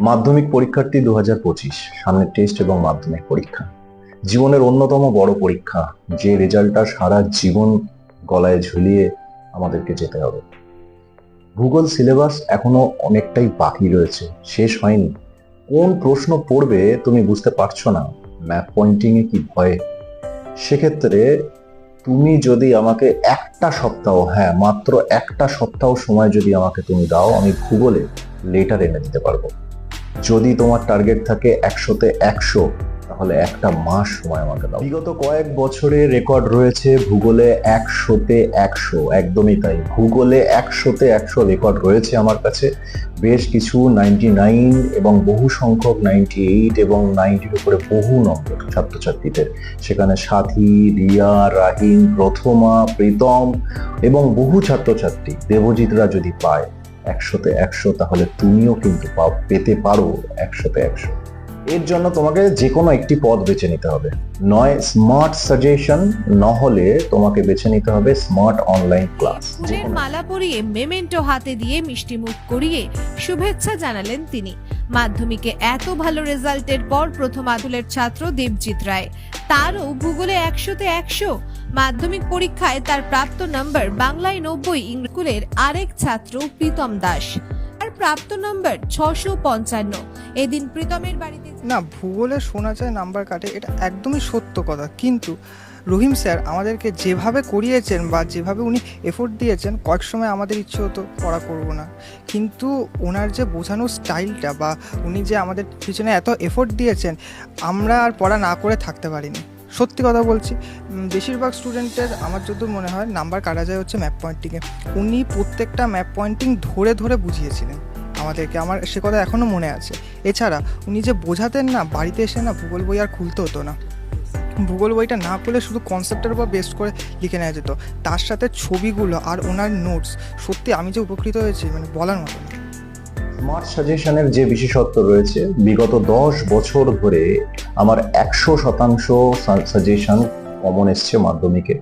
মাধ্যমিক পরীক্ষার্থী দু হাজার পঁচিশ, সামনের টেস্ট এবং মাধ্যমিক পরীক্ষা। জীবনের অন্যতম বড় পরীক্ষা, যে রেজাল্টটা সারা জীবন গলায় ঝুলিয়ে আমাদেরকে যেতে হবে। ভূগোল সিলেবাস এখনও অনেকটাই বাকি রয়েছে, শেষ হয়নি। কোন প্রশ্ন পড়বে তুমি বুঝতে পারছ না ম্যাপ পয়েন্টিং এ কি ভয়ে? সেক্ষেত্রে তুমি যদি আমাকে একটা সপ্তাহ হ্যাঁ মাত্র একটা সপ্তাহ সময় যদি আমাকে তুমি দাও, আমি ভূগোলে লেটার এনে দিতে পারব। যদি তোমার টার্গেট থাকে একশোতে একশো, তাহলে একটা মাস সময় আমাকে দাও। বিগত কয়েক বছরে রেকর্ড রয়েছে ভূগোলে একশোতে একশো, একদমই তাই। ভূগোলে একশোতে একশো রেকর্ড রয়েছে আমার কাছে। বেশ কিছু নাইনটি নাইন এবং বহু সংখ্যক নাইনটি এইট এবং নাইনটির উপরে বহু নম্বর ছাত্রছাত্রীদের। সেখানে সাথী, রিয়া, রাহিম, প্রথমা, প্রীতম এবং বহু ছাত্রছাত্রী। দেবজিৎরা যদি পায় একশোতে একশো তাহলে তুমিও কিন্তু পাও- পেতে পারো একশোতে একশো। এর জন্য তোমাকে যে কোনো একটি পদ বেছে নিতে হবে। নয় স্মার্ট সাজেশন নহলে তোমাকে বেছে নিতে হবে স্মার্ট অনলাইন ক্লাস মালা পরিয়ে মেমেন্টো হাতে দিয়ে মিষ্টি মুখ করিয়ে শুভেচ্ছা জানালেন তিনি। মাধ্যমিকে এত ভালো রেজাল্টের পর প্রথম আদুলের ছাত্র দেবজিৎ রায়। তারও ভূগোলে একশোতে একশো মাধ্যমিক পরীক্ষায় তার প্রাপ্ত নম্বর বাংলায় নব্বই ইংরেজকুলের আরেক ছাত্র প্রীতম দাস। আর প্রাপ্ত নম্বর ছশো পঞ্চান্ন। এদিন প্রীতমের বাড়িতে না, ভূগোলে শোনা যায় নাম্বার কাটে, এটা একদমই সত্য কথা। কিন্তু রহিম স্যার আমাদেরকে যেভাবে করিয়েছেন বা যেভাবে উনি এফোর্ট দিয়েছেন, কয়েক সময় আমাদের ইচ্ছে হতো পড়া করব না। কিন্তু ওনার যে বোঝানোর স্টাইলটা বা উনি যে আমাদের পিছনে এত এফোর্ট দিয়েছেন, আমরা আর পড়া না করে থাকতে পারিনি। সত্যি কথা বলছি বেশিরভাগ স্টুডেন্টের আমার যতদূর মনে হয় নাম্বার কাটা যায় হচ্ছে ম্যাপ পয়েন্টিংয়ে উনি প্রত্যেকটা ম্যাপ পয়েন্টিং ধরে ধরে বুঝিয়েছিলেন আমাদেরকে, আমার সে কথা এখনও মনে আছে। এছাড়া উনি যে বোঝাতেন না, বাড়িতে এসে না ভূগোল বই আর খুলতে হতো না। ভূগোল বইটা না খুলে শুধু কনসেপ্টের উপর বেস্ট করে লিখে নেওয়া যেত। তার সাথে ছবিগুলো আর ওনার নোটস সত্যি আমি যে উপকৃত হয়েছি মানে বলার মতো না। স্মার্ট সাজেশনের যে বিশেষত্ব রয়েছে, বিগত দশ বছর ধরে আমার একশো শতাংশ সাজেশন কমন এসছে মাধ্যমিকে।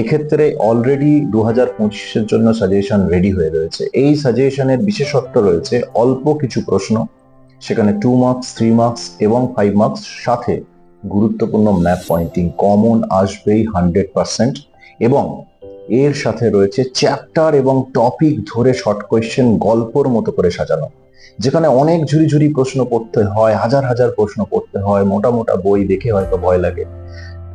এক্ষেত্রে অলরেডি দু হাজার পঁচিশের জন্য সাজেশন রেডি হয়ে রয়েছে। এই সাজেশনের বিশেষত্ব রয়েছে অল্প কিছু প্রশ্ন, সেখানে টু মার্কস থ্রি মার্কস এবং ফাইভ মার্কস সাথে গুরুত্বপূর্ণ ম্যাপ পয়েন্টিং কমন আসবেই হান্ড্রেড পার্সেন্ট এবং এর সাথে রয়েছে চ্যাপ্টার এবং টপিক ধরে শর্ট কোয়েশ্চেন গল্পর মতো করে সাজানো। যেখানে অনেক ঝুরি ঝুরি প্রশ্ন পড়তে হয়, হাজার হাজার প্রশ্ন পড়তে হয়, মোটা মোটা বই দেখে হয়তো ভয় লাগে।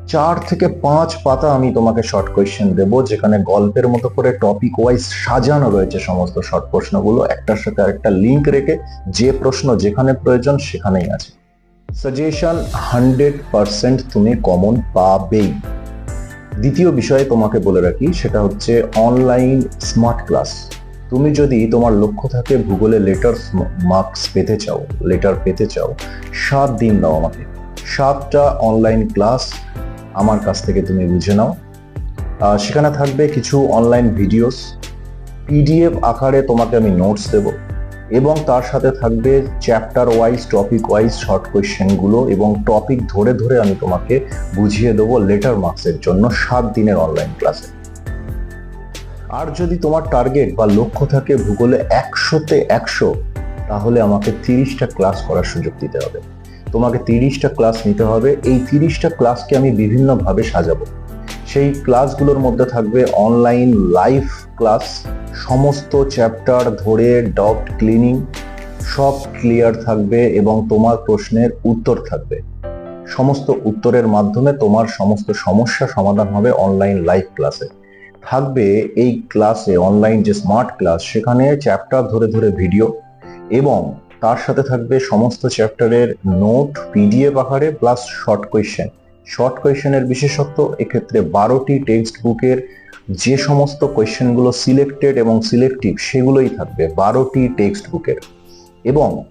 চার থেকে পাঁচ পাতা আমি তোমাকে শর্ট কোয়েশ্চেন দেব, যেখানে গল্পের মতো করে টপিক ওয়াইজ সাজানো রয়েছে সমস্ত শর্ট প্রশ্নগুলো। একটার সাথে আরেকটা লিংক রেখে যে প্রশ্ন যেখানে প্রয়োজন সেখানেই আছে। সাজেশন হান্ড্রেড পার্সেন্ট তুমি কমন পাবেই। দ্বিতীয় বিষয়ে তোমাকে বলে রাখি, সেটা হচ্ছে অনলাইন স্মার্ট ক্লাস তুমি যদি তোমার লক্ষ্য থাকে ভূগোলে লেটার মার্কস পেতে চাও লেটার পেতে চাও, সাত দিন দাও আমাকে। সাতটা অনলাইন ক্লাস আমার কাছ থেকে তুমি বুঝে নাও। সেখানে থাকবে কিছু অনলাইন ভিডিওস পিডিএফ আকারে তোমাকে আমি নোটস দেব। এবং তার সাথে থাকবে chapter wise topic wise short কোয়েশ্চেনগুলো এবং টপিক ধরে ধরে আমি তোমাকে বুঝিয়ে দেবো লেটার মার্কসের জন্য সাত দিনের অনলাইন ক্লাসে আর যদি তোমার টার্গেট বা লক্ষ্য থাকে ভূগোলে একশোতে একশো, তাহলে আমাকে তিরিশটা ক্লাস করার সুযোগ দিতে হবে। তোমাকে তিরিশটা ক্লাস নিতে হবে। এই তিরিশটা ক্লাসকে আমি বিভিন্নভাবে সাজাবো। সেই ক্লাসগুলোর মধ্যে থাকবে অনলাইন লাইভ ক্লাস সমস্ত চ্যাপ্টার ধরে ডট ক্লিনিং সব ক্লিয়ার থাকবে এবং তোমার প্রশ্নের উত্তর থাকবে। সমস্ত উত্তরের মাধ্যমে তোমার সমস্ত সমস্যা সমাধান হবে অনলাইন লাইভ ক্লাসে থাকবে এই ক্লাসে অনলাইন যে স্মার্ট ক্লাস সেখানে চ্যাপ্টার ধরে ধরে ভিডিও এবং তার সাথে থাকবে সমস্ত চ্যাপ্টারের নোট পিডিএফ আকারে প্লাস শর্ট কোয়েশ্চেন শর্ট কোয়েশ্চেনের বিশেষত্ব, এক্ষেত্রে বারোটি টেক্সট বুকের যে সমস্ত কোয়েশ্চেনগুলো সিলেক্টেড এবং সিলেক্টিভ সেগুলোই থাকবে, বারোটি টেক্সট বুকের। এবং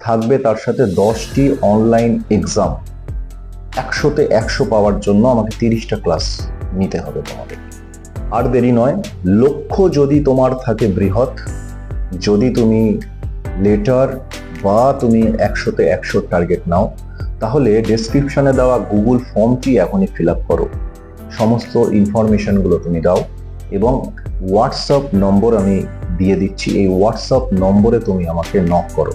থাকবে তার সাথে দশটি অনলাইন এক্সাম। একশোতে একশো পাওয়ার জন্য আমাকে তিরিশটা ক্লাস নিতে হবে তোমাদের। আর দেরি নয়, লক্ষ্য যদি তোমার থাকে বৃহৎ, যদি তুমি লেটার বা তুমি একশোতে একশো টার্গেট নাও তাহলে ডেসক্রিপশনে দেওয়া গুগল ফর্মটি এখনই ফিল আপ করো। সমস্ত ইনফরমেশনগুলো তুমি দাও এবং হোয়াটসঅ্যাপ নম্বর আমি দিয়ে দিচ্ছি। এই হোয়াটসঅ্যাপ নম্বরে তুমি আমাকে নক করো।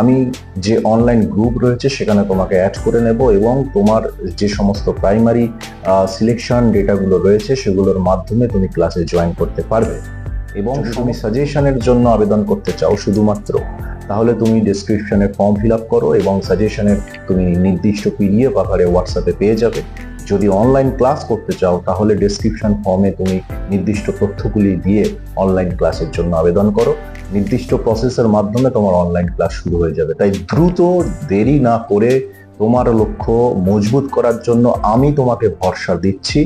আমি যে অনলাইন গ্রুপ রয়েছে সেখানে তোমাকে অ্যাড করে নেব এবং তোমার যে সমস্ত প্রাইমারি সিলেকশন ডেটাগুলো রয়েছে সেগুলোর মাধ্যমে তুমি ক্লাসে জয়েন করতে পারবে। এবং তুমি সাজেশনের জন্য আবেদন করতে চাও শুধুমাত্র তাহলে তুমি ডেসক্রিপশনে ফর্ম ফিল আপ করো এবং সাজেশনের তুমি নির্দিষ্ট পিডিএফ আকারে হোয়াটসঅ্যাপে পেয়ে যাবে। যদি অনলাইন ক্লাস করতে চাও, তাহলে ডেসক্রিপশন ফর্মে তুমি নির্দিষ্ট তথ্যগুলি দিয়ে অনলাইন ক্লাসের জন্য আবেদন করো। নির্দিষ্ট প্রসেসের মাধ্যমে তোমার অনলাইন ক্লাস শুরু হয়ে যাবে। তাই দ্রুত দেরি না করে তোমার লক্ষ্য মজবুত করার জন্য আমি তোমাকে ভরসা দিচ্ছি।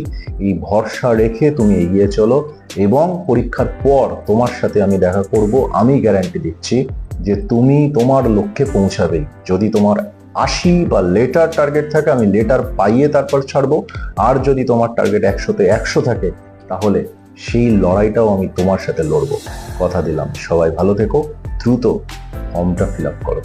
এই ভরসা রেখে তুমি এগিয়ে চলো এবং পরীক্ষার পর তোমার সাথে আমি দেখা করব। আমি গ্যারান্টি দিচ্ছি যে তুমি তোমার লক্ষ্যে পৌঁছাবে। যদি তোমার আশি বা লেটার টার্গেট থাকে, আমি লেটার পাইয়ে তারপর ছাড়বো। আর যদি তোমার টার্গেট একশোতে একশো থাকে, তাহলে সেই লড়াইটাও আমি তোমার সাথে লড়বো। কথা দিলাম। সবাই ভালো থেকো। দ্রুত ফর্মটা ফিল আপ করো।